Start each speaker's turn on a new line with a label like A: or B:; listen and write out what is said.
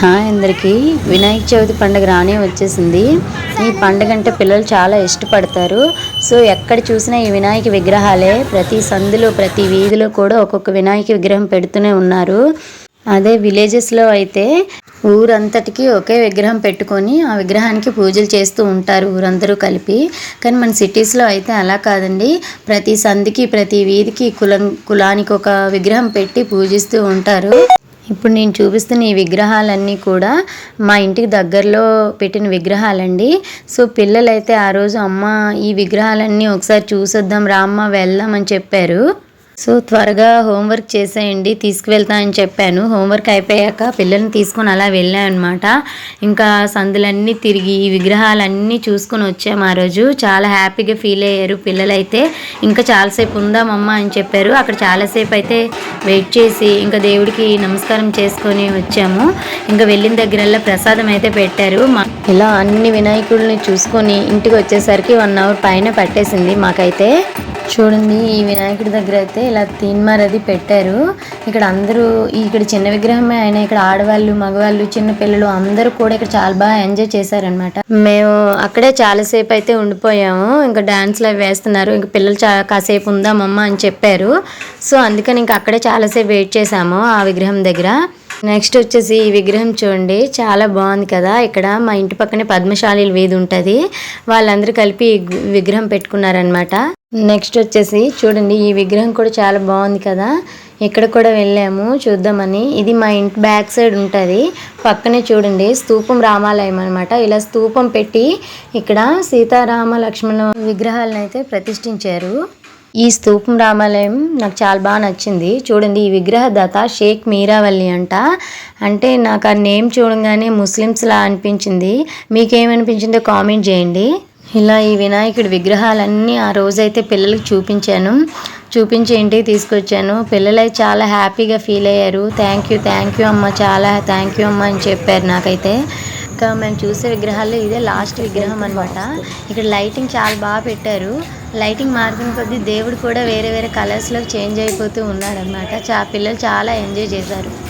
A: Hi అందరికీ వినాయక చవితి పండుగ రానే వచ్చేసింది. ఈ పండుగ అంటే పిల్లలు చాలా ఇష్టపడతారు. సో ఎక్కడ చూసినా ఈ వినాయక విగ్రహాలే ప్రతి సందులో ప్రతి వీధిలో కూడా ఒక్కొక్క వినాయక విగ్రహం పెడుతూనే ఉన్నారు. అదే విలేజెస్లో అయితే ఊరంతటికి ఒకే విగ్రహం పెట్టుకొని ఆ విగ్రహానికి పూజలు చేస్తూ ఉంటారు ఊరందరూ కలిపి. కానీ మన సిటీస్లో అయితే అలా కాదండి. ప్రతి సంధికి ప్రతి వీధికి కులం కులానికి ఒక విగ్రహం పెట్టి పూజిస్తూ ఉంటారు. ఇప్పుడు నేను చూపిస్తున్న ఈ విగ్రహాలన్నీ కూడా మా ఇంటికి దగ్గరలో పెట్టిన విగ్రహాలండి. సో పిల్లలైతే ఆ రోజు అమ్మ ఈ విగ్రహాలన్నీ ఒకసారి చూసొద్దాం రామ్మ వెళ్దాం అని చెప్పారు. సో త్వరగా హోంవర్క్ చేసేయండి తీసుకువెళ్తా అని చెప్పాను. హోంవర్క్ అయిపోయాక పిల్లల్ని తీసుకొని అలా వెళ్ళాను అనమాట ఇంకా సందులన్నీ తిరిగి ఈ విగ్రహాలన్నీ చూసుకొని వచ్చాము ఆ రోజు. చాలా హ్యాపీగా ఫీల్ అయ్యారు పిల్లలైతే. ఇంకా చాలాసేపు ఉందామమ్మా అని చెప్పారు. అక్కడ చాలాసేపు అయితే వెయిట్ చేసి ఇంకా దేవుడికి నమస్కారం చేసుకొని వచ్చాము. ఇంకా వెళ్ళిన దగ్గరల్లా ప్రసాదం అయితే పెట్టారు. మా ఇలా అన్ని వినాయకుడిని చూసుకొని ఇంటికి వచ్చేసరికి వన్ అవర్ పైన పట్టేసింది మాకైతే. చూడండి ఈ వినాయకుడి దగ్గర అయితే ఇలా తీన్మార్ అది పెట్టారు. ఇక్కడ అందరూ ఇక్కడ చిన్న విగ్రహమే అయినా ఇక్కడ ఆడవాళ్ళు మగవాళ్ళు చిన్న పిల్లలు అందరూ కూడా ఇక్కడ చాలా బాగా ఎంజాయ్ చేశారనమాట మేము అక్కడే చాలాసేపు అయితే ఉండిపోయాము. ఇంకా డాన్స్లు అవి వేస్తున్నారు. ఇంకా పిల్లలు చా కాసేపు ఉందామమ్మ అని చెప్పారు. సో అందుకని ఇంకా అక్కడే చాలాసేపు వెయిట్ చేసాము ఆ విగ్రహం దగ్గర. నెక్స్ట్ వచ్చేసి ఈ విగ్రహం చూడండి. చాలా బాగుంది కదా. ఇక్కడ మా ఇంటి పక్కనే పద్మశాలి వీధి ఉంటుంది. వాళ్ళందరూ కలిపి విగ్రహం పెట్టుకున్నారనమాట నెక్స్ట్ వచ్చేసి చూడండి ఈ విగ్రహం కూడా చాలా బాగుంది కదా. ఇక్కడ కూడా వెళ్ళాము చూద్దామని. ఇది మా ఇంటి బ్యాక్ సైడ్ ఉంటుంది. పక్కనే చూడండి స్తూపం రామాలయం అనమాట ఇలా స్తూపం పెట్టి ఇక్కడ సీతారామ లక్ష్మణ విగ్రహాలను అయితే ప్రతిష్ఠించారు. ఈ స్తూపం రామాలయం నాకు చాలా బాగా నచ్చింది. చూడండి ఈ విగ్రహ దత షేక్ మీరావల్లి అంట. అంటే నాకు ఆ నేమ్ చూడంగానే ముస్లిమ్స్లా అనిపించింది. మీకేమనిపించిందో కామెంట్ చేయండి. ఇలా ఈ వినాయకుడి విగ్రహాలన్నీ ఆ రోజైతే పిల్లలకి చూపించాను. చూపించి ఇంటికి తీసుకొచ్చాను. పిల్లలు చాలా హ్యాపీగా ఫీల్ అయ్యారు. థ్యాంక్ యూ థ్యాంక్ యూ అమ్మ చాలా థ్యాంక్ యూ అమ్మ అని చెప్పారు నాకైతే. ఇంకా మేము చూసే విగ్రహాల్లో ఇదే లాస్ట్ విగ్రహం అనమాట ఇక్కడ లైటింగ్ చాలా బాగా పెట్టారు. లైటింగ్ మారుతున్న కొద్దీ దేవుడు కూడా వేరే వేరే కలర్స్లో చేంజ్ అయిపోతూ ఉన్నాడనమాట చా పిల్లలు చాలా ఎంజాయ్ చేశారు.